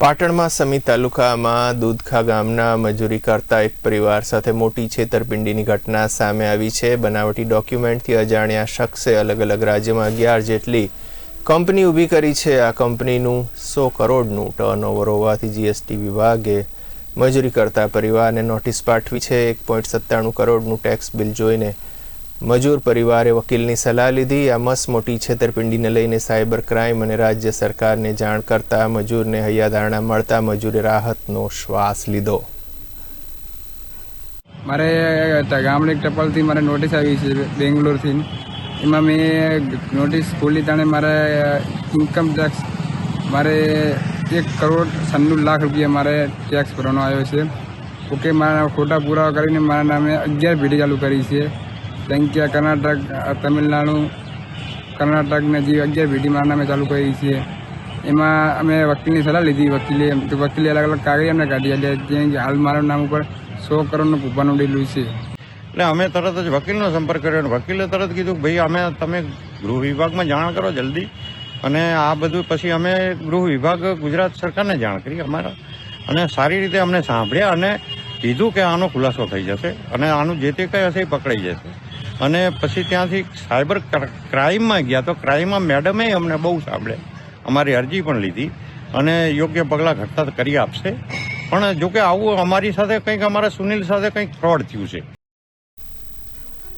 પાટણમાં સમી તાલુકામાં દૂધખા ગામના મજૂરી કરતા એક પરિવાર સાથે મોટી છેતરપિંડીની ઘટના સામે આવી છે. બનાવટી ડોક્યુમેન્ટથી અજાણ્યા શખ્સે અલગ અલગ રાજ્યમાં અગિયાર જેટલી કંપની ઊભી કરી છે. આ કંપનીનું સો કરોડનું ટર્નઓવર હોવાથી જીએસટી વિભાગે મજૂરી કરતા પરિવારને નોટિસ પાઠવી છે. એક પોઈન્ટ સત્તાણું કરોડનું ટેક્સ બિલ જોઈને મજૂર પરિવારે વકીલની સલાહ લીધી. આ મસ મોટી છેતરપિંડીને લઈને સાયબર ક્રાઇમ અને રાજ્ય સરકારને જાણ કરતા મજૂરને હૈયાધારણા મળતા મજૂરે રાહતનો શ્વાસ લીધો. મારે ગામડે ટપાલથી મારે નોટિસ આવી છે બેંગ્લોરથી. એમાં મેં નોટિસ ખોલી તાણે મારે ઇન્કમ ટેક્સ મારે એક કરોડ છન્નું લાખ રૂપિયા મારે ટેક્સ ભરવાનો આવ્યો છે. ઓકે, મારા ખોટા પુરાવા કરીને મારા નામે અગિયાર પેઢી ચાલુ કરી છે. સંખ્યા કર્ણાટક તમિલનાડુ, કર્ણાટકને જે અગિયાર મારા નામે ચાલુ કરી છે. એમાં અમે વકીલની સલાહ લીધી. વકીલે તો વકીલે અલગ અલગ કાગળ અમને કાઢી એટલે ત્યાં હાલ મારા નામ ઉપર સો કરોડનું કૂપન ઉડેલું છે. એટલે અમે તરત જ વકીલનો સંપર્ક કર્યો અને વકીલે તરત કીધું કે ભાઈ, અમે તમે ગૃહ વિભાગમાં જાણ કરો જલ્દી. અને આ બધું પછી અમે ગૃહ વિભાગ ગુજરાત સરકારને જાણ કરી અમારા. અને સારી રીતે અમને સાંભળ્યા અને કીધું કે આનો ખુલાસો થઈ જશે અને આનું જે તે કંઈ હશે એ પકડાઈ જશે. અને પછી ત્યાંથી સાયબર ક્રાઇમમાં ગયા તો ક્રાઇમમાં મેડમે અમને બહુ સાંભળે. અમારી અરજી પણ લીધી અને યોગ્ય પગલાં ઘટતા કરી આપશે. પણ જોકે આવું અમારી સાથે કંઈક, અમારા સુનિલ સાથે કંઈક ફ્રોડ થયું છે.